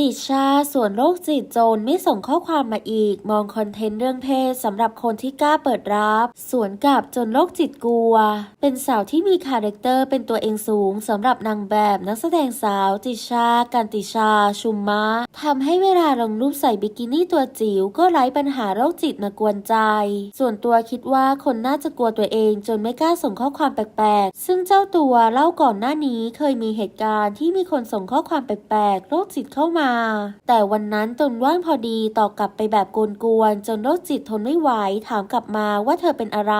ติชาส่วนโรคจิตโจรไม่ส่งข้อความมาอีก มองคอนเทนต์เรื่องเพศสำหรับคนที่กล้าเปิดรับ สวนกลับจนโรคจิตกลัว เป็นสาวที่มีคาแรคเตอร์เป็นตัวเองสูงสำหรับนางแบบนักแสดงสาวติชา กันติชา ชุมมะทำให้เวลาลงรูปใส่บิกินี่ตัวจิ๋วก็ไร้ปัญหาโรคจิตมากวนใจ ส่วนตัวคิดว่าคนน่าจะกลัวตัวเองจนไม่กล้าส่งข้อความแปลกๆ ซึ่งเจ้าตัวเล่าก่อนหน้านี้เคยมีเหตุการณ์ที่มีคนส่งข้อความแปลกๆโรคจิตเข้ามาแต่วันนั้นตนว่างพอดีตอกลับไปแบบกวนๆจนโรคจิตทนไม่ไหวถามกลับมาว่าเธอเป็นอะไร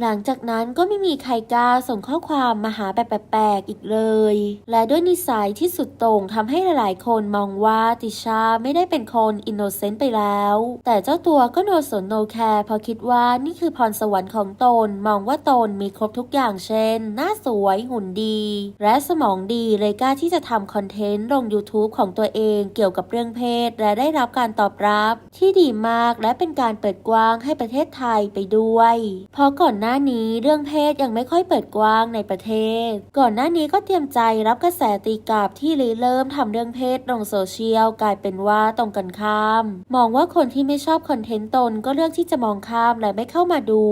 หลังจากนั้นก็ไม่มีใครกล้าส่งข้อความมาหาแบบแปลกๆอีกเลย และด้วยนิสัยที่สุดโต่งทำให้หลายๆ คนมองว่าติชาไม่ได้เป็นคนอินโนเซนต์ไปแล้ว แต่เจ้าตัวก็โนสนโนแคร์เพราะคิดว่านี่คือพรสวรรค์ของตนมองว่าตนมีครบทุกอย่างเช่น หน้าสวยหุ่นดี และสมองดีเลยกล้าที่จะทำคอนเทนต์ลง YouTube ของตัวเองเกี่ยวกับเรื่องเพศ และได้รับการตอบรับที่ดีมากและเป็นการเปิดกว้างให้ประเทศไทยไปด้วย เพราะก่อนหน้านี้เรื่องเพศยังไม่ค่อยเปิดกว้างในประเทศ ก่อนหน้านี้ก็เตรียมใจรับกระแสตีกลับที่ริเริ่มทำเรื่องเพศลงโซเชียลกลายเป็นว่าตรงกันข้าม มองว่าคนที่ไม่ชอบคอนเทนต์ตนก็เลือกที่จะมองข้ามและไม่เข้ามาดู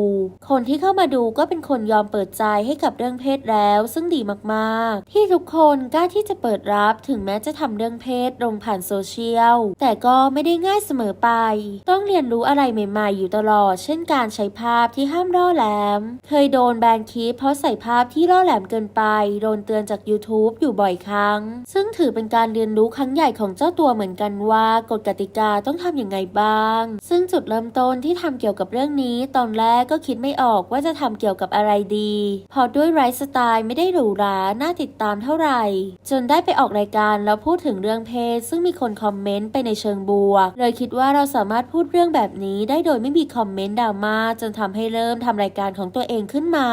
คนที่เข้ามาดูก็เป็นคนยอมเปิดใจให้กับเรื่องเพศแล้ว ซึ่งดีมากๆ ที่ทุกคนกล้าที่จะเปิดรับถึงแม้จะทำเรื่องเพศลงผ่านโซเชียล แต่ก็ไม่ได้ง่ายเสมอไป ต้องเรียนรู้อะไรใหม่ๆ อยู่ตลอด เช่นการใช้ภาพที่ห้ามล่อแหลม เคยโดนแบนคลิปเพราะใส่ภาพที่ล่อแหลมเกินไป โดนเตือนจาก YouTube อยู่บ่อยครั้ง ซึ่งถือเป็นการเรียนรู้ครั้งใหญ่ของเจ้าตัวเหมือนกันว่ากฎกติกาต้องทำอยังไงบ้าง ซึ่งจุดเริ่มต้นที่ทำเกี่ยวกับเรื่องนี้ ตอนแรกก็คิดไม่ออกว่าจะทำเกี่ยวกับอะไรดีเพอด้วยไลฟ์สไตล์ไม่ได้หรูหราน่าติดตามเท่าไหร่ จนได้ไปออกรายการแล้วพูดถึงเรื่องเพศซึ่งมีคนคอมเมนต์ไปในเชิงบวกเลยคิดว่าเราสามารถพูดเรื่องแบบนี้ได้โดยไม่มีคอมเมนต์ดราม่าจนทำให้เริ่มทำรายการของตัวเองขึ้นมา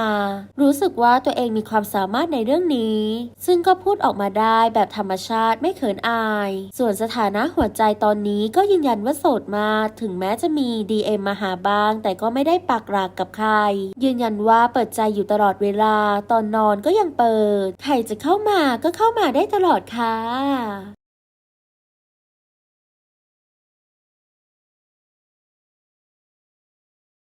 รู้สึกว่าตัวเองมีความสามารถในเรื่องนี้ ซึ่งก็พูดออกมาได้แบบธรรมชาติไม่เขินอาย ส่วนสถานะหัวใจตอนนี้ก็ยืนยันว่าโสดมากถึงแม้จะมี DM มาหาบ้าง แต่ก็ไม่ได้ปักหลักกับใคร ยืนยันว่าเปิดใจอยู่ตลอดเวลา ตอนนอนก็ยังเปิด ใครจะเข้ามาก็เข้ามาได้ตลอดค่ะ